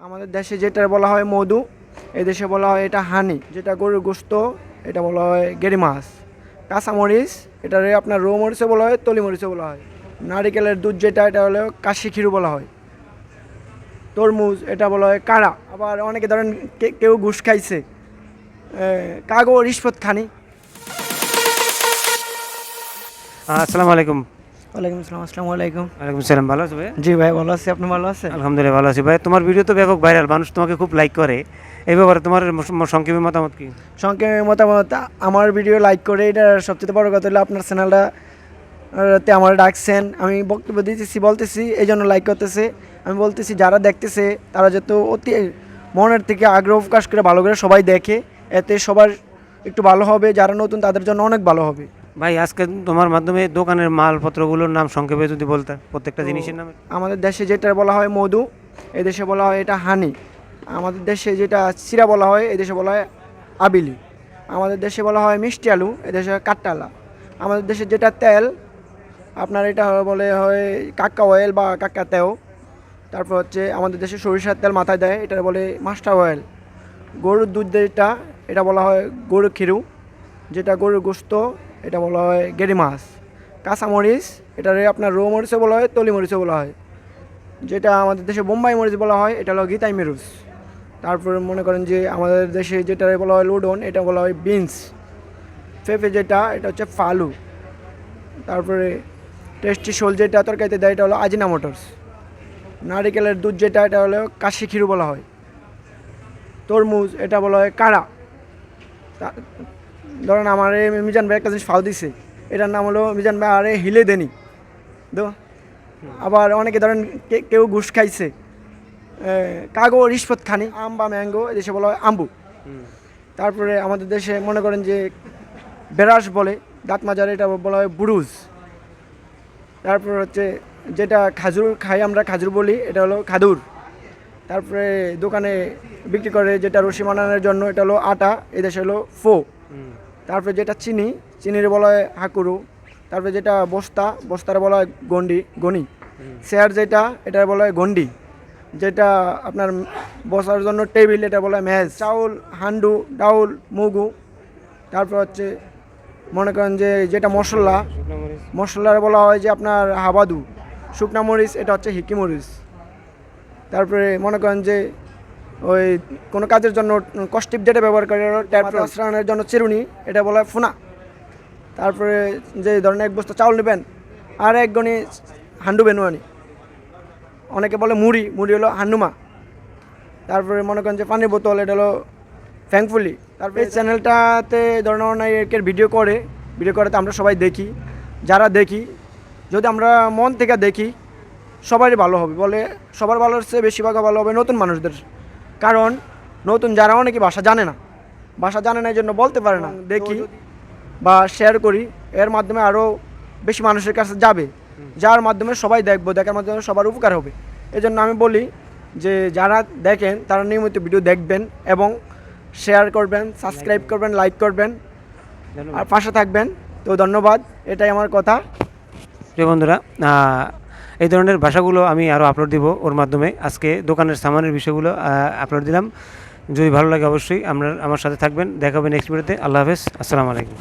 আমাদের দেশে যেটা বলা হয় মধু এই দেশে বলা হয় এটা হানি। যেটা গরুর গোস্ত এটা বলা হয় গেরি মাছ। কাঁচামরিচ এটারে আপনার রো মরিচও বলা হয় তলি মরিচও বলা হয়। নারিকেলের দুধ যেটা এটা হলো কাশি খিরু বলা হয়। তরমুজ এটা বলা হয় কাড়া। আবার অনেকে ধরেন কেউ ঘুষ খাইছে। এ, কাগো রিশপত খানি আসসালামু আলাইকুম। ওয়ালাইকুম আসসালাম আসসালামু আলাইকুম। ওয়ালাইকুম সালাম ভালো আছো ভাই? জি ভাই ভালো আছি আপনি ভালো আছেন? আলহামদুলিল্লাহ ভালো আছি ভাই। তোমার ভিডিও তো ব্যাপক ভাইরাল মানুষ তোমাকে খুব লাইক করে। এই ব্যাপারে তোমার সংক্ষেপে মতামত কি? সংক্ষেপে মতামত আমার ভিডিও লাইক করে এটা সবচেয়ে বড় কথা হলো আপনার চ্যানেলটা তে আমার ডাকছেন। আমি বক্তব্য দিতেছি বলতেছি এই জন্য লাইক করতেছে। আমি বলতেছি যারা দেখতেছে তারা যত অতি মনের থেকে আগ্রহ প্রকাশ করে ভালো করে সবাই দেখে। এতে সবার একটু ভালো হবে যারা নতুন তাদের জন্য অনেক ভালো হবে। ভাই আজকে তোমার মাধ্যমে দোকানের মালপত্রগুলোর নাম সংক্ষেপে যদি বলতে প্রত্যেকটা জিনিসের নামে। আমাদের দেশে যেটা বলা হয় মধু এই দেশে বলা হয় এটা হানি। আমাদের দেশে যেটা চিরা বলা হয় এই দেশে বলা হয় আবিলি। আমাদের দেশে বলা হয় মিষ্টি আলু এই দেশে কাট্টালা আমাদের দেশে যেটা তেল আপনার এটা বলে হয় কাক্কা অয়েল বা কাক্কা তেও। তারপর হচ্ছে আমাদের দেশে সরিষার তেল মাথায় দেয় এটা বলে মাস্টার অয়েল গরুর দুধ যেটা এটা বলা হয় গরুর খিরু যেটা গরুর গোস্ত এটা বলা হয় গেরি মাছ। কাঁচামরিচ, এটারে আপনার রো মরিচও বলা হয়, তলি মরিচও বলা হয়। যেটা আমাদের দেশে বোম্বাই মরিচ বলা হয়, এটা হলো গীতাই মেরুচ তারপরে মনে করেন যে আমাদের দেশে যেটা বলা হয় লুডন, এটা বলা হয় বিনস। ফেফে যেটা, এটা হচ্ছে ফালু। তারপরে টেস্টি শোল যেটা তরকারিতে দেয়, এটা হলো আজিনা মোটরস। নারিকেলের দুধ যেটা, এটা হলো কাশি খিরু বলা হয়। তরমুজ, এটা বলা হয় কাড়া। ধরেন আমার মিজান ভাই একটা জিনিস ফাও দিছে এটার নাম হলো মিজান ভাই আরে হিলে দেনি। তো আবার অনেকে ধরেন কে- কেউ ঘুষ খাইছে কাগো রিশপত খানি আম বা ম্যাঙ্গো দেশে বলা হয় আম্বু। তারপরে আমাদের দেশে মনে করেন যে বেরাস বলে দাঁত মাজার এটা বলা হয় বুরুজ। তারপর হচ্ছে যেটা খাজুর খাই আমরা খাজুর বলি এটা হলো খাদুর। তারপরে দোকানে বিক্রি করে যেটা রসি বানানোর জন্য এটা হলো আটা এদেশে হলো ফো। তারপরে যেটা চিনি, চিনির বলা হয় হাকুরু, তারপরে যেটা বস্তা, বস্তার বলা হয় গন্ডি, গনি। শেয়ার যেটা এটা বলা হয় গন্ডি। যেটা আপনার বসার জন্য টেবিল, এটা বলা হয় মেজ। চাউল হান্ডু ডাউল, মুগু। তারপর হচ্ছে, মনে করেন যে যেটা মশলা, মশলার বলা হয় যে আপনার হাবাদু। শুকনা মরিচ, এটা হচ্ছে হিকি মরিচ। তারপরে মনে করেন যে ওই কোনো কাজের জন্য কস্টিপ যেটা ব্যবহার করে আশ্রয়নের জন্য চিরুনি এটা বলা হয় ফোনা। তারপরে যে ধরনের এক বস্তা চাউল নেবেন আর এক গণি হান্ডু বেনুয়ানি। অনেকে বলে মুড়ি মুড়ি হলো হান্ডুমা। তারপরে মনে করেন যে পানির বোতল এটা হলো থ্যাঙ্কফুলি তারপরে এই চ্যানেলটাতে ধরেন অনেকের ভিডিও করে ভিডিও করে তো আমরা সবাই দেখি যারা দেখি যদি আমরা মন থেকে দেখি সবারই ভালো হবে। বলে সবার ভালো হচ্ছে বেশিরভাগ ভালো হবে নতুন মানুষদের কারণ নতুন যারা অনেকে ভাষা জানে না ভাষা জানে না এই জন্য বলতে পারে না। দেখি বা শেয়ার করি এর মাধ্যমে আরও বেশি মানুষের কাছে যাবে। যার মাধ্যমে সবাই দেখব দেখার মাধ্যমে সবার উপকার হবে। এই জন্য আমি বলি যে যারা দেখেন তারা নিয়মিত ভিডিও দেখবেন এবং শেয়ার করবেন সাবস্ক্রাইব করবেন। লাইক করবেন। আর পাশে থাকবেন। তো ধন্যবাদ এটাই আমার কথা। বন্ধুরা এই ধরনের ভাষাগুলো আমি আরও আপলোড দিব ওর মাধ্যমে। আজকে দোকানের সামানের বিষয়গুলো আপলোড দিলাম। যদি ভালো লাগে অবশ্যই আপনার আমার সাথে থাকবেন। দেখাবেন নেক্সট ভিডিওতে আল্লাহ হাফেজ। আসসালামু আলাইকুম।